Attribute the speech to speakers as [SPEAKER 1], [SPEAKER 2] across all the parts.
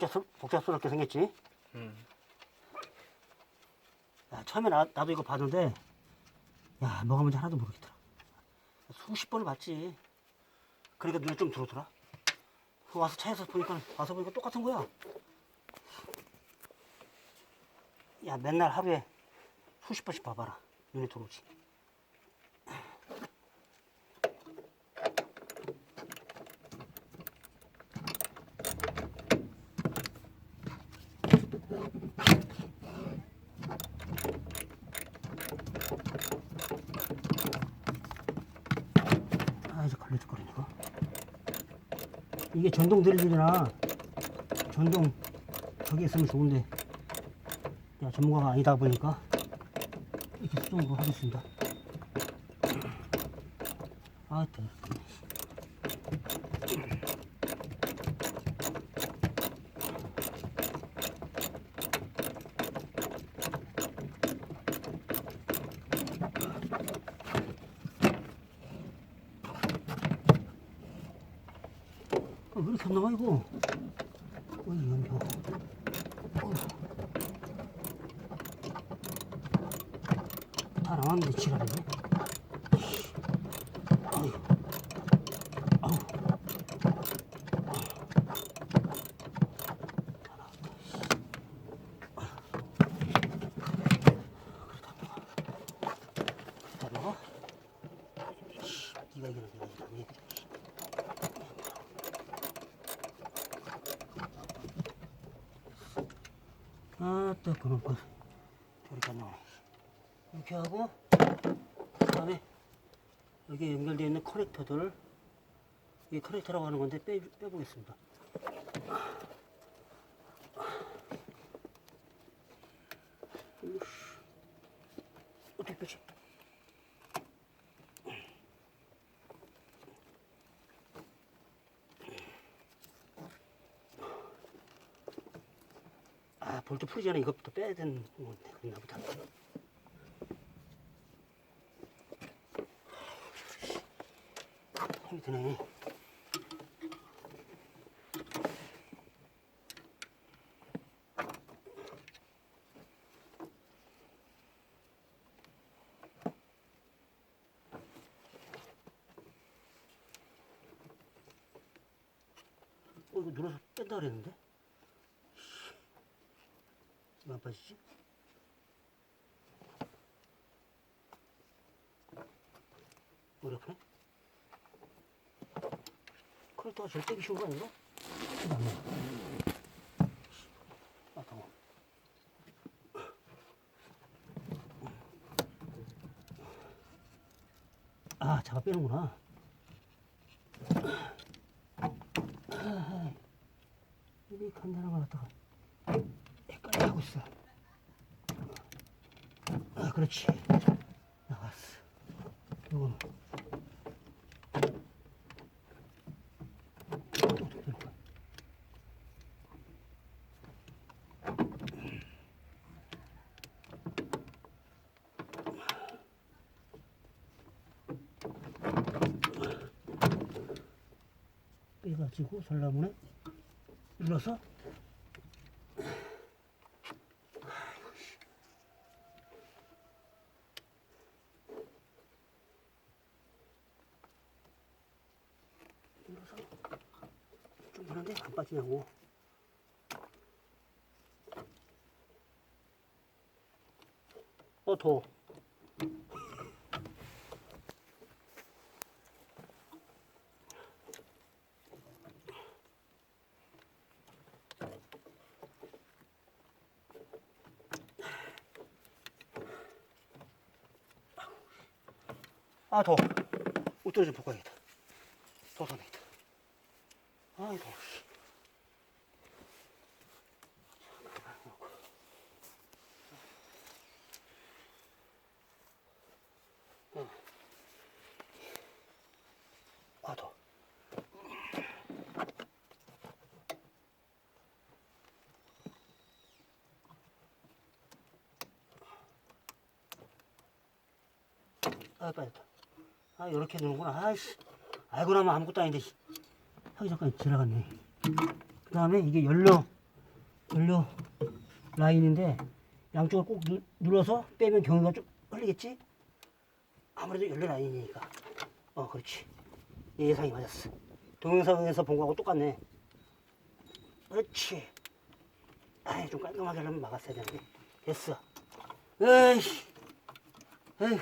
[SPEAKER 1] 복잡, 복잡스럽게 생겼지?
[SPEAKER 2] 음.
[SPEAKER 1] 야, 처음에 나, 나도 이거 봤는데, 야, 뭐가 뭔지 하나도 모르겠더라. 수십 번을 봤지. 그러니까 눈에 좀 들어오더라. 그 와서 차에서 보니까, 와서 보니까 똑같은 거야. 야, 맨날 하루에 수십 번씩 봐봐라. 눈에 들어오지. 아, 이거. 이게 전동 드릴이나 전동 저기 있으면 좋은데, 야, 전문가가 아니다 보니까 이렇게 수동으로 하겠습니다. 아, 더. 안 나와, 이거? 어이, 연병. 어. 다 나왔는데 지랄이네. 아유. 아우. 다 먹어? 씨, 네가 이기는 네가 이기는 그런 거 저렇게 안 나오네 이렇게 하고 그 다음에 여기 연결되어 있는 커넥터들 이게 커넥터라고 하는 건데 빼, 빼보겠습니다. 어떻게 빼지? 아 볼트 풀기 전에 이것부터 빼야 되는 건데 그랬나 보다. 힘이 드네. 어 이거 눌러서 뺀다 그랬는데 왜안 빠지지? 머리 아프네? 그렇다고 절 떼기 쉬운 거 아닌가? 아. 아, 잡아 빼는구나. 아, 이게 간단한 거 헷갈려 하고 있어. 아, 그렇지. 나왔어. 이거는. 빼가지고 눌러서 눌러서 좀 하는데 안 빠지냐고 어 더워. 아 더워. 옷도 좀 벗고 야겠다. 더워서 안 되겠다. 아이 더워 아 빠졌다 아 이렇게 되는구나 아이씨 알고 나면 아무것도 아닌데 씨. 하기 잠깐 지나갔네 그 다음에 이게 연료 연료 라인인데 양쪽을 꼭 누, 눌러서 빼면 경유가 좀 흘리겠지? 아무래도 연료 라인이니까. 어, 그렇지. 예상이 맞았어. 동영상에서 본 거하고 똑같네. 그렇지. 아이, 좀 깔끔하게 하려면 막았어야 되는데. 됐어. 에이, 에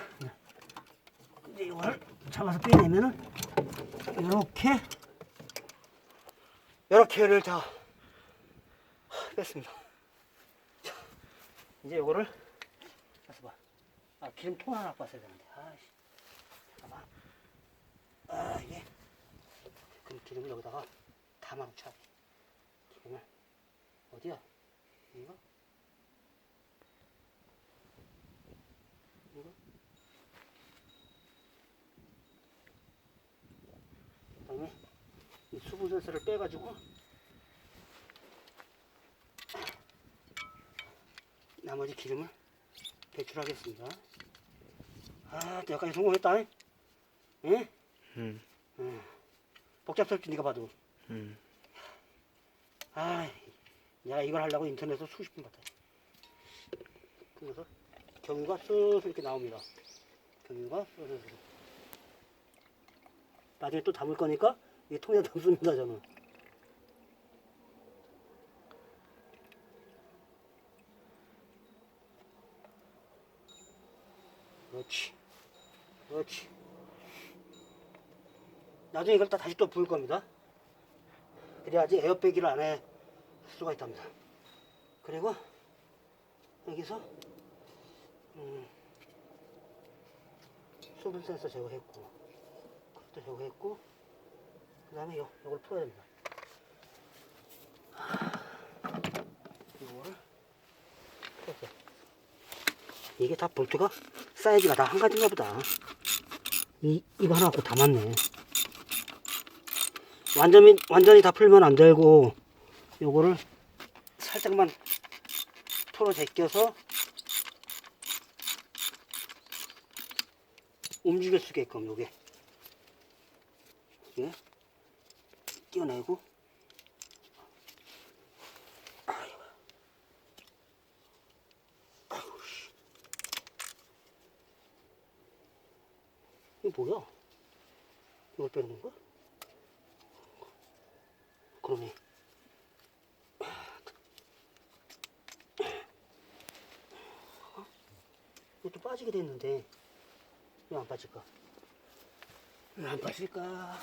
[SPEAKER 1] 이. 근데 이걸 잡아서 빼내면은, 이렇게, 이렇게를 다 뺐습니다. 자, 이제 이거를, 봐. 아, 기름통 하나 갖고 왔어야 되는데. 아이씨. 잠깐만. 아, 이게. 그럼 기름을 여기다가 담아놓자. 기름을. 어디야? 이거? 그 다음에 이 수분 센서를 빼가지고 나머지 기름을 배출하겠습니다. 아, 여기까지 성공했다. 응?
[SPEAKER 2] 음,
[SPEAKER 1] 응. 복잡스럽지, 네가 봐도.
[SPEAKER 2] 음.
[SPEAKER 1] 아, 내가 이걸 하려고 인터넷에서 수십 분 봤다. 그래서 경유가 쓱 이렇게 나옵니다. 경유가 쓱 나중에 또 담을 거니까 이 통에 담습니다, 저는. 그렇지. 그렇지. 나중에 이걸 다 다시 또 부을 겁니다. 그래야지 에어백기를 안에 수가 있답니다. 그리고 여기서 음, 수분 센서 제거했고 그것도 제거했고 그 다음에 요, 요걸 풀어야 됩니다. 요거를 풀었어요. 이게 다 볼트가 사이즈가 다 한 가지인가 보다. 이, 이거 하나 갖고 다 맞네. 완전히, 완전히 다 풀면 안 되고, 요거를 살짝만 털어 제껴서 움직일 수 있게끔 요게. 이 씨. 이거 뭐야? 이걸 빼는 건가? 그러네. 어? 이것도 빠지게 됐는데 왜 안 빠질까? 왜 안 빠질까?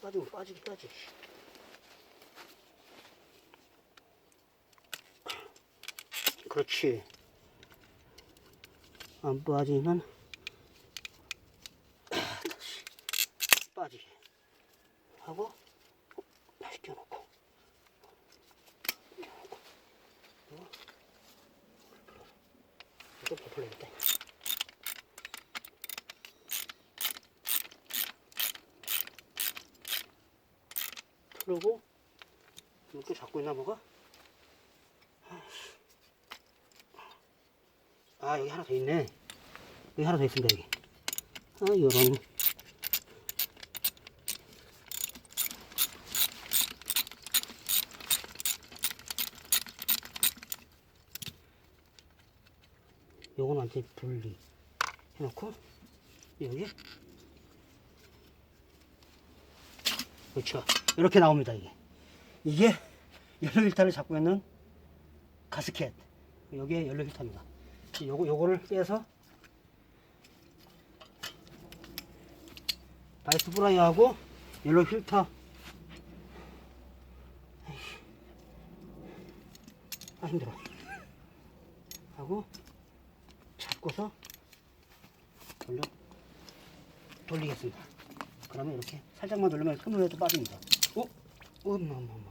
[SPEAKER 1] 안 빠지면 빠지긴 빠지. 그렇지. 안 빠지면 빠지게 하고 다시 껴놓고 껴놓고 이거 이거 버플레이다 풀고 이렇게 잡고 있나 뭐가? 아 여기 하나 더 있네. 여기 하나 더 있습니다 여기. 아 요런. 요건 완전히 분리 해놓고 여기 그렇죠. 이렇게 나옵니다 이게. 이게 연료 필터를 잡고 있는 가스켓. 여기에 연료 필터입니다. 요거 요거를 빼서 바이스 프라이하고 연료 필터. 아 힘들어. 하고 잡고서 돌려 돌리겠습니다. 그러면 이렇게 살짝만 돌리면 손으로 해도 빠집니다. 어? 엄마, 엄마, 엄마.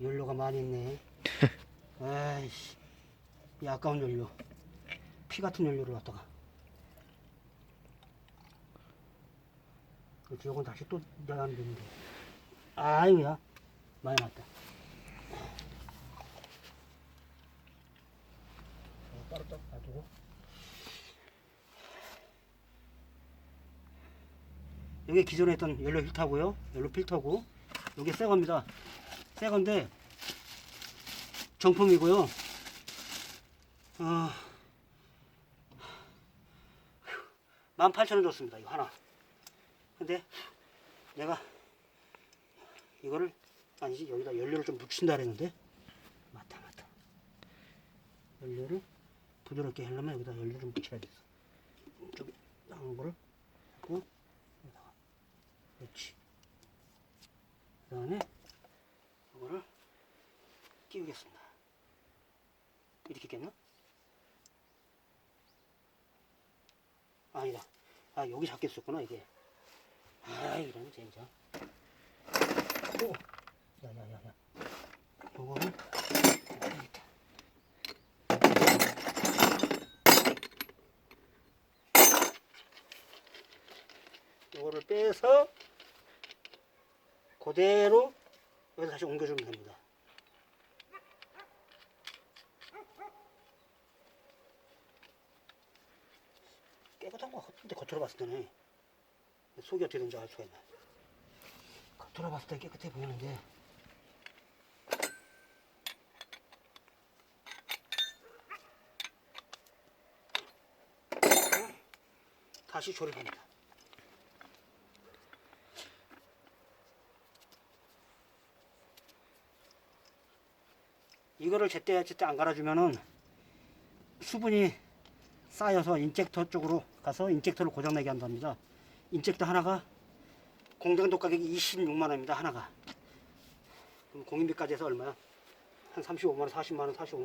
[SPEAKER 1] 연료가 많이 있네. 아이씨. 이 아까운 연료. 피 같은 연료를 갖다가. 그렇지, 요건 다시 또 내가면 되는데. 아이고야. 많이 났다. 어, 따로 여기 기존에 있던 연료 필터고요. 연료 필터고. 여기 새 겁니다. 새 건데 정품이고요. 어, 18,000원 줬습니다. 이거 하나. 근데 내가 이거를 아니지 여기다 연료를 좀 묻힌다 그랬는데 맞다 맞다. 연료를 부드럽게 하려면 여기다 연료를 좀 묻혀야 돼. 좀 나온 거를 하고 그렇지. 그 다음에 이거를 끼우겠습니다. 이렇게 꼈나? 아니다. 아 여기 잡겠었구나 이게. 아 이런 진짜. 오, 야야야야. 요거는 여기다. 요거를 빼서 그대로 여기 다시 옮겨주면 됩니다. 깨끗한 거 같은데 겉으로 봤을 때는 속이 어떻게 되는지 알 수가 있나 겉으로 봤을 때 깨끗해 보이는데. 다시 조립합니다 이거를 제때 제때 안 갈아주면은 수분이 쌓여서 인젝터 쪽으로 가서 인젝터를 고장나게 한답니다. 인젝터 하나가 공장도 가격이 26만 원입니다. 하나가. 그럼 공인비까지 해서 얼마야? 한 35만 원, 40만 원, 45만 원.